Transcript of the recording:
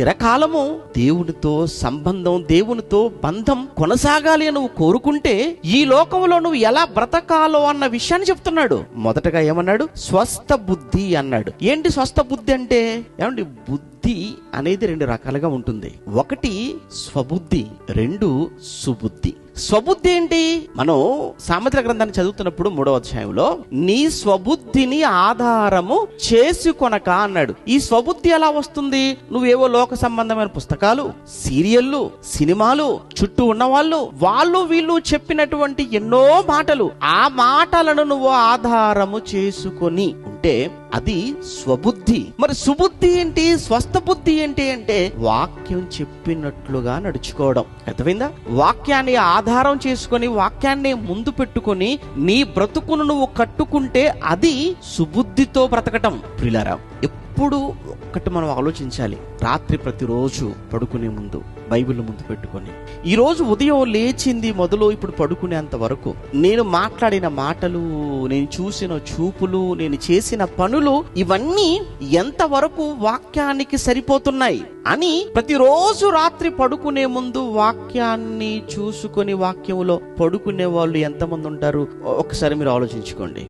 చిరకాలము దేవునితో సంబంధం దేవునితో బంధం కొనసాగాలి అని నువ్వు కోరుకుంటే ఈ లోకంలో నువ్వు ఎలా బ్రతకాలో అన్న విషయాన్ని చెప్తున్నాడు. మొదటగా ఏమన్నాడు? స్వస్థ బుద్ధి అన్నాడు. ఏంటి స్వస్థ బుద్ధి అంటే? ఏమండి బుద్ధి అనేది రెండు రకాలుగా ఉంటుంది. ఒకటి స్వబుద్ధి రెండు సుబుద్ధి. స్వబుద్ధి ఏంటి మనం సామెతల గ్రంథాన్ని చదువుతున్నప్పుడు మూడవ అధ్యాయంలో నీ స్వబుద్ధిని ఆధారము చేసుకొనక అన్నాడు. ఈ స్వబుద్ధి ఎలా వస్తుంది? నువ్వేవో లోక సంబంధమైన పుస్తకాలు సీరియళ్ళు సినిమాలు చుట్టూ ఉన్న వాళ్ళు వాళ్ళు వీళ్ళు చెప్పినటువంటి ఎన్నో మాటలు ఆ మాటలను నువ్వు ఆధారము చేసుకొని అంటే అది స్వబుద్ధి. మరి సుబుద్ధి ఏంటి? స్వస్థ బుద్ధి ఏంటి అంటే వాక్యం చెప్పినట్లుగా నడుచుకోవడం. అర్థమైందా? వాక్యాన్ని ఆధారం చేసుకొని వాక్యాన్ని ముందు పెట్టుకొని నీ బ్రతుకును నువ్వు కట్టుకుంటే అది సుబుద్ధితో బ్రతకటం. ప్రిలరా ఎప్పుడు ఒక్కటి మనం ఆలోచించాలి. రాత్రి ప్రతిరోజు పడుకునే ముందు బైబిల్ ముందు పెట్టుకొని. ఈ రోజు ఉదయం లేచింది మొదలు ఇప్పుడు పడుకునేంత వరకు. నేను మాట్లాడిన మాటలు నేను చూసిన చూపులు నేను చేసిన పనులు ఇవన్నీ ఎంతవరకు వాక్యానికి సరిపోతున్నాయి అని ప్రతిరోజు రాత్రి పడుకునే ముందు వాక్యాన్ని చూసుకొని వాక్యంలో పడుకునే వాళ్ళు ఎంతమంది ఉంటారు? ఒకసారి మీరు ఆలోచించుకోండి.